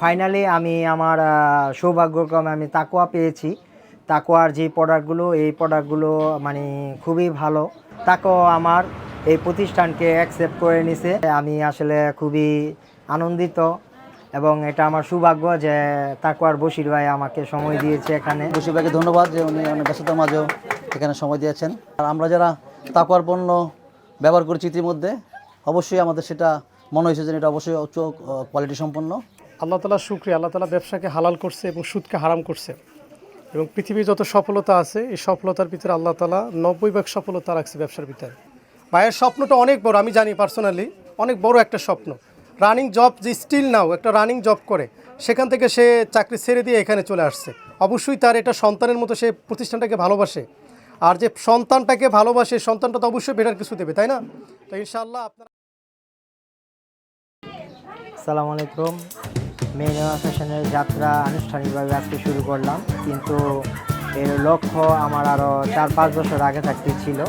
Finally আমি আমার সৌভাগ্যক্রমে আমি তাকোয়া পেয়েছি। তাকোয়ার যে প্রোডাক্টগুলো এই প্রোডাক্টগুলো মানে খুবই ভালো। তাকোয়া আমার এই প্রতিষ্ঠানকে অ্যাকসেপ্ট করে নিছে। আমি আসলে খুবই আনন্দিত এবং এটা আমার সৌভাগ্য যে তাকোয়ার বশির ভাই আমাকে সময় দিয়েছে এখানে। বসির ভাইকে ধন্যবাদ যে উনি অনেক ব্যস্ততার মাঝেও এখানে সময় দিয়েছেন। আর আমরা যারা তাকুয়ার পণ্য ব্যবহার করেছি ইতিমধ্যে, অবশ্যই আমাদের সেটা মনে হয়েছে যে এটা অবশ্যই উচ্চ কোয়ালিটি সম্পন্ন। আল্লাহ তালা শুক্রিয়া, আল্লাহ তালা ব্যবসাকে হালাল করছে এবং সুদকে হারাম করছে। এবং পৃথিবীর যত সফলতা আছে, এই সফলতার ভিতরে আল্লাহ তালা নব্বই ভাগ সফলতা রাখছে ব্যবসার ভিতরে। ভাইয়ের স্বপ্নটা অনেক বড়, আমি জানি পার্সোনালি অনেক বড় একটা স্বপ্ন। রানিং জব যে স্টিল নাও একটা রানিং জব করে, সেখান থেকে সে চাকরি ছেড়ে দিয়ে এখানে চলে আসছে। অবশ্যই তার এটা সন্তানের মতো সে প্রতিষ্ঠানটাকে ভালোবাসে। আর যে সন্তানটাকে ভালোবাসে, সন্তানটা তো অবশ্যই বেটার কিছু দেবে, তাই না? তো ইনশাআল্লাহ আপনার আসসালামু আলাইকুম। মেনুয়া ফ্যাশনের যাত্রা আনুষ্ঠানিকভাবে আজকে শুরু করলাম। কিন্তু এর লক্ষ্য আমার আরও চার, পাঁচ বছর আগে থাকতে ছিল।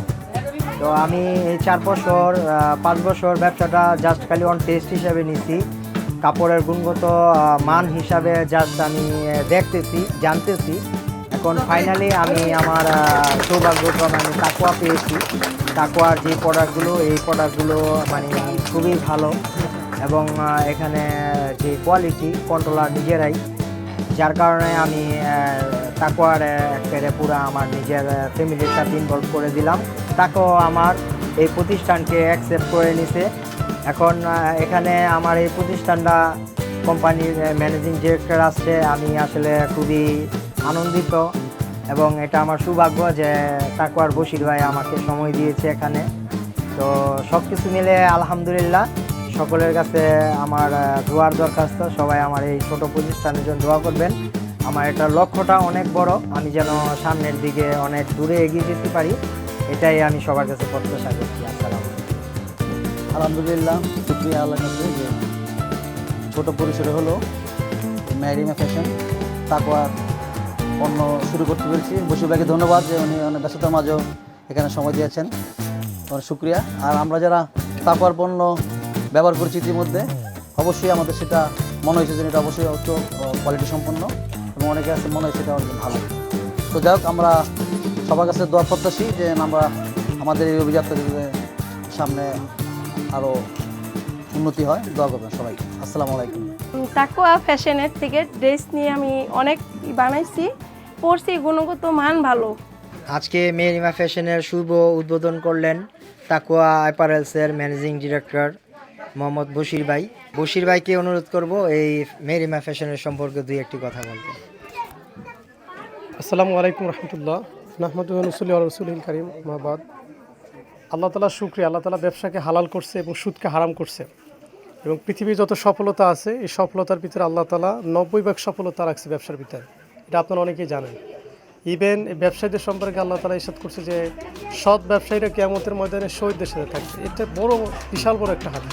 তো আমি এই চার বছর পাঁচ বছর ব্যবসাটা জাস্ট খালি অন টেস্ট হিসাবে নিছি। কাপড়ের গুণগত মান হিসাবে জাস্ট আমি দেখতেছি, জানতেছি। এখন ফাইনালি আমি আমার সৌভাগ্যক্রমে আমি তাকুয়া পেয়েছি। তাকুয়ার যে প্রোডাক্টগুলো এই প্রোডাক্টগুলো মানে খুবই ভালো। এবং এখানে যে কোয়ালিটি কন্ট্রোলার নিজেরাই, যার কারণে আমি তাকুয়ার একেবারে পুরো আমার নিজের ফ্যামিলির সাথে ইনভলভ করে দিলাম। তাকেও আমার এই প্রতিষ্ঠানকে অ্যাকসেপ্ট করে নিছে। এখন এখানে আমার এই প্রতিষ্ঠানটা কোম্পানির ম্যানেজিং ডিরেক্টর আসছে। আমি আসলে খুবই আনন্দিত এবং এটা আমার সৌভাগ্য যে তাকুয়ার বশির ভাই আমাকে সময় দিয়েছে এখানে। তো সব কিছু মিলে আলহামদুলিল্লাহ। সকলের কাছে আমার দোয়ার দরখাস্ত। সবাই আমার এই ছোট প্রতিষ্ঠানের জন্য দোয়া করবেন। আমার এটা লক্ষ্যটা অনেক বড়। আমি যেন সামনের দিকে অনেক দূরে এগিয়ে যেতে পারি, এটাই আমি সবার কাছে প্রত্যাশা করছি। আসসালাম আলহামদুলিল্লাহ, শুক্রিয়া আল্লাহ যে ছোটো পরিসরে হলো ম্যারিমা ফ্যাশন তাকুয়ার পণ্য শুরু করতে পেরেছি। বসির ভাইকে ধন্যবাদ যে উনি অনেক ব্যস্ততার মাঝেও এখানে সময় দিয়েছেন। অনেক শুক্রিয়া। আর আমরা যারা তাকুয়ার পণ্য ব্যবহার করেছি ইতিমধ্যে। অবশ্যই আমাদের সেটা মনে হয়েছে যে এটা অবশ্যই উচ্চ কোয়ালিটি সম্পন্ন এবং অনেকের কাছে মনে হয়েছে এটা অনেক ভালো। তো যাই হোক আমরা সবার কাছে দোয়া প্রত্যাশী যে আমরা আমাদের এই অভিযাত্রা যাতে সামনে আরও উন্নতি হয়। দোয়া করবেন সবাই। আসসালামু আলাইকুম। তাকুয়া ফ্যাশনের থেকে ড্রেস নিয়ে আমি অনেক বানাইছি পরছি গুণগত মান ভালো। আজকে মেরিমা ফ্যাশনের শুভ উদ্বোধন করলেন তাকুয়া অ্যাপারেলসের ম্যানেজিং ডিরেক্টর মোহাম্মদ বশির ভাই। বশির ভাইকে অনুরোধ করব এই মেরিমা ফ্যাশনের সম্পর্কে দুই একটি কথা বলবেন আসসালামু আলাইকুম রহমতুল্লাহ। নাহমদ রসুল করিম মাহবাদ আল্লাহ তালা শুক্রিয়া, আল্লাহ তালা ব্যবসাকে হালাল করছে এবং সুদকে হারাম করছে। এবং পৃথিবীর যত সফলতা আছে, এই সফলতার ভিতরে আল্লাহ তালা নব্বই ভাগ সফলতা রাখছে ব্যবসার ভিতরে। এটা আপনারা অনেকেই জানেন। ইভেন ব্যবসায়ীদের সম্পর্কে আল্লাহ তালা ইসাদ করছে যে, সৎ ব্যবসায়ীরা কেমতের ময়দানে শহীদদের সাথে থাকবে। এটা বড়, বিশাল বড় একটা হাত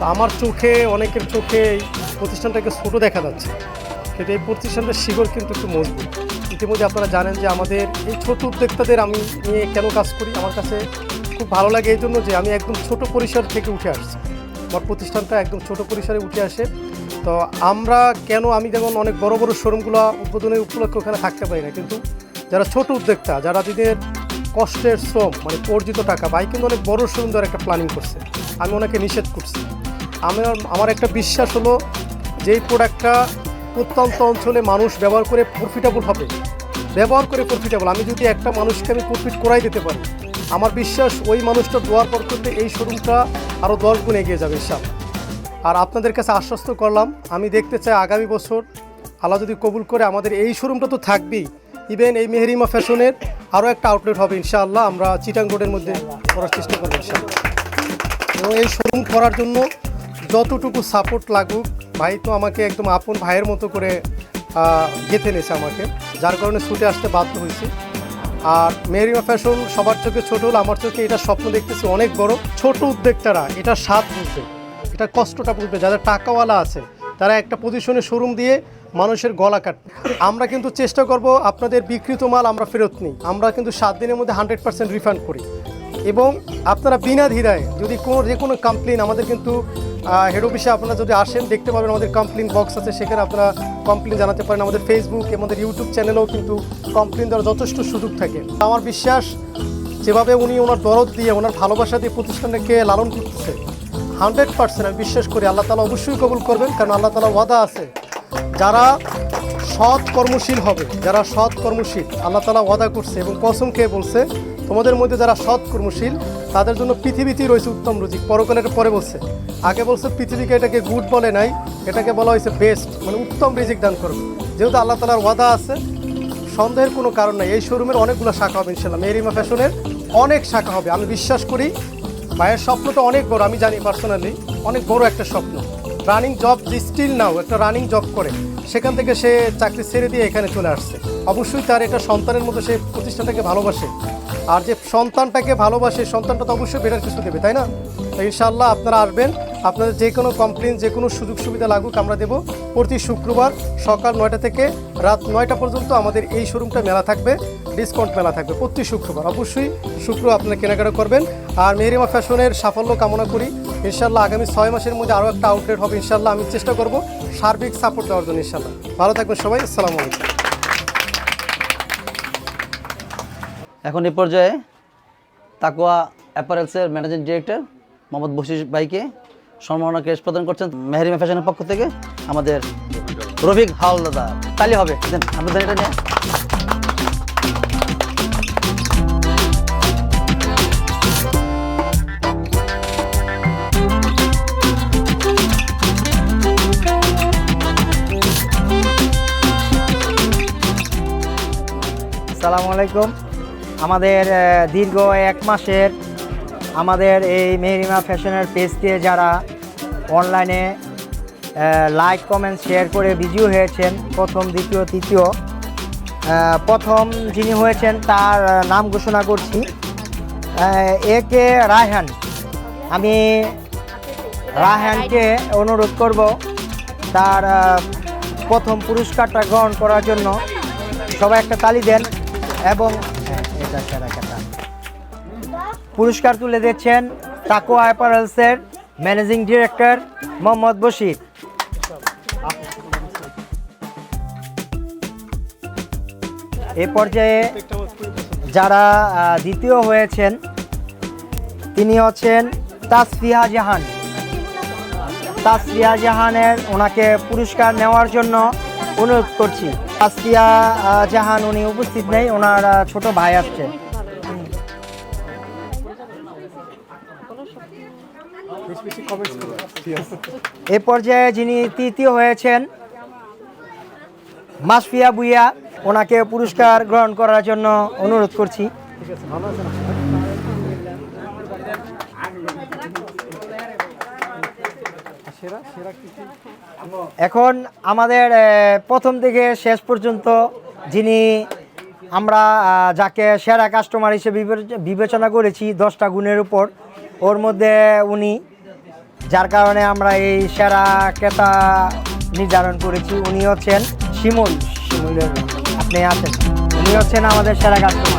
আমার চোখে, অনেকের চোখে এই প্রতিষ্ঠানটাকে ছোট দেখা যাচ্ছে। কিন্তু এই প্রতিষ্ঠানটার শিকড় কিন্তু একটু মজবুত। ইতিমধ্যে আপনারা জানেন যে আমাদের এই ছোট উদ্যোক্তাদের আমি নিয়ে কেন কাজ করি? আমার কাছে খুব ভালো লাগে এই জন্য যে আমি একদম ছোট পরিসর থেকে উঠে আসছি। আমার প্রতিষ্ঠানটা একদম ছোট পরিসরে উঠে আসে। তো আমরা কেন আমি যেমন অনেক বড় বড় শোরুমগুলো উদ্বোধনের উপলক্ষে ওখানে থাকতে পারি না, কিন্তু যারা ছোট উদ্যোক্তা, যারা দিনের কষ্টের শ্রম মানে অর্জিত টাকা, ভাই কিন্তু অনেক বড় শোরুম দেওয়ার একটা প্ল্যানিং করছে। আমি ওনাকে নিষেধ করছি। আমি আমার একটা বিশ্বাস হলো যেই প্রোডাক্টটা প্রত্যন্ত অঞ্চলে মানুষ ব্যবহার করে প্রফিটেবল হবে। ব্যবহার করে প্রফিটেবল আমি যদি একটা মানুষকে আমি প্রফিট করাই দিতে পারি, আমার বিশ্বাস ওই মানুষটা দোয়ার পর করতে এই শোরুমটা আরও দশ গুণ এগিয়ে যাবে সব আর আপনাদের কাছে আশ্বস্ত করলাম। আমি দেখতে চাই আগামী বছর আল্লাহ যদি কবুল করে আমাদের এই শোরুমটা তো থাকবেই। ইভেন এই মেহরিমা ফ্যাশনের আরও একটা আউটলেট হবে, ইনশাআল্লাহ আমরা চিটাং মধ্যে করার চেষ্টা করব, ইনশাআল্লাহ। এবং এই শোরুম করার জন্য যতটুকু সাপোর্ট লাগুক, ভাই তো আমাকে একদম আপন ভাইয়ের মতো করে গেঁথে নিয়েছে আমাকে, যার কারণে ছুটে আসতে বাধ্য হয়েছি। আর মেরিমা ফ্যাশন সবার চোখে ছোট হলো আমার চোখে এটা স্বপ্ন দেখতেছি অনেক বড়, ছোট উদ্যোক্তারা, এটা স্বাদ বুঝবে। এটা কষ্টটা বুঝবে। যাদের টাকাওয়ালা আছে, তারা একটা পজিশনে শোরুম দিয়ে মানুষের গলা কাটবে। আমরা কিন্তু চেষ্টা করব আপনাদের বিকৃত মাল আমরা ফেরত নিই। আমরা কিন্তু সাত দিনের মধ্যে হান্ড্রেড পার্সেন্ট রিফান্ড করি। এবং আপনারা বিনা ধীরায় যদি কোনো, যে কোনো কমপ্লেন আমাদের কিন্তু হেড অফিসে আপনারা যদি আসেন, দেখতে পাবেন আমাদের কমপ্লেন বক্স আছে। সেখানে আপনারা কমপ্লেন জানাতে পারেন। আমাদের ফেসবুক আমাদের ইউটিউব চ্যানেলেও কিন্তু কমপ্লেন দেওয়ার যথেষ্ট সুযোগ থাকে। আমার বিশ্বাস, যেভাবে উনি ওনার দরদ দিয়ে, ওনার ভালোবাসা দিয়ে প্রতিষ্ঠানটাকে লালন করতেছে হান্ড্রেড পার্সেন্ট, আমি বিশ্বাস করি আল্লাহ তালা অবশ্যই কবুল করবেন, কারণ আল্লাহ তালা ওয়াদা আছে। যারা সৎ কর্মশীল হবে, যারা সৎ কর্মশীল, আল্লাহ তালা ওয়াদা করছে এবং কসম খেয়ে বলছে, তোমাদের মধ্যে যারা সৎ কর্মশীল, তাদের জন্য পৃথিবীতেই রয়েছে উত্তম রুজিক। পরকালের পরে বলছে, আগে বলছে পৃথিবীকে এটাকে গুড বলে নাই, এটাকে বলা হয়েছে বেস্ট মানে উত্তম রিজিক দান করবে। যেহেতু আল্লাহ তালার ওয়াদা আছে, সন্দেহের কোনো কারণ নাই, এই শোরুমের অনেকগুলো শাখা হবে ইনশাল্লাহ মেরিমা ফ্যাশনের অনেক শাখা হবে, আমি বিশ্বাস করি ভাইয়ের স্বপ্নটা অনেক বড়, আমি জানি পার্সোনালি অনেক বড় একটা স্বপ্ন। রানিং জব যে স্টিল নাও একটা রানিং জব করে, সেখান থেকে সে চাকরি ছেড়ে দিয়ে এখানে চলে আসছে। অবশ্যই তার একটা সন্তানের মতো সে প্রতিষ্ঠানটাকে ভালোবাসে। আর যে সন্তানটাকে ভালোবাসে, সন্তানটা তো অবশ্যই বেটার কিছু দেবে, তাই না? তো ইনশাআল্লাহ আপনারা আসবেন, আপনাদের যে কোনো কমপ্লেন যে কোনো সুযোগ সুবিধা লাগুক, আমরা দেবো। প্রতি শুক্রবার সকাল নয়টা থেকে রাত নয়টা পর্যন্ত আমাদের এই শোরুমটা মেলা থাকবে ডিসকাউন্ট মেলা থাকবে প্রতি শুক্রবার। অবশ্যই শুক্র আপনারা কেনাকাটা করবেন। আর মেহরিমা ফ্যাশনের সাফল্য কামনা করি। ইনশাল্লাহ আগামী ছয় মাসের মধ্যে আরও একটা আউটলেট হবে ইনশাল্লাহ আমি চেষ্টা করব সার্বিক সাপোর্ট দেওয়ার জন্য ইনশাল্লাহ ভালো থাকবেন সবাই, আসসালামু আলাইকুম। এখন এ পর্যায়ে তাকুয়া অ্যাপারেলসের ম্যানেজিং ডিরেক্টর মোহাম্মদ বশির ভাইকে সম্মাননা ক্রেস প্রদান করছেন মেহরিমা ফ্যাশনের পক্ষ থেকে আমাদের রফিক হাওলদাদা তালি হবে। এটা নিয়ে আসসালামু আলাইকুম। আমাদের দীর্ঘ এক মাসের আমাদের এই মেহরিমা ফ্যাশনের পেজকে যারা অনলাইনে লাইক কমেন্ট শেয়ার করে বিজয়ী হয়েছেন প্রথম দ্বিতীয় তৃতীয় প্রথম যিনি হয়েছেন তার নাম ঘোষণা করছি এ কে রায়হান আমি রায়হানকে অনুরোধ করব তার প্রথম পুরস্কারটা গ্রহণ করার জন্য সবাই একটা তালি দেন এবং হ্যাঁ, এটা। পুরস্কার তুলে দিচ্ছেন তাকোয়া অ্যাপারেলসের ম্যানেজিং ডিরেক্টর মোহাম্মদ বশির। এ পর্যায়ে যারা দ্বিতীয় হয়েছেন, তিনি হচ্ছেন তাসফিয়া জাহান। তাসফিয়া জাহানের ওনাকে পুরস্কার নেওয়ার জন্য অনুরোধ করছি। তাসফিয়া জাহান, উনি উপস্থিত নেই, ওনার ছোট ভাই আসছে। এ পর্যায়ে যিনি তৃতীয় হয়েছেন, মাসফিয়া বুইয়া, ওনাকে পুরস্কার গ্রহণ করার জন্য অনুরোধ করছি। এখন আমাদের প্রথম থেকে শেষ পর্যন্ত যিনি আমরা যাকে সেরা কাস্টমার হিসেবে বিবেচনা করেছি দশটা গুণের উপর ওর মধ্যে উনি, যার কারণে আমরা এই সেরা ক্রেতা নির্ধারণ করেছি, উনি হচ্ছেন শিমুল। শিমুলের, আপনি আছেন। উনি হচ্ছেন আমাদের সেরা কাস্টমার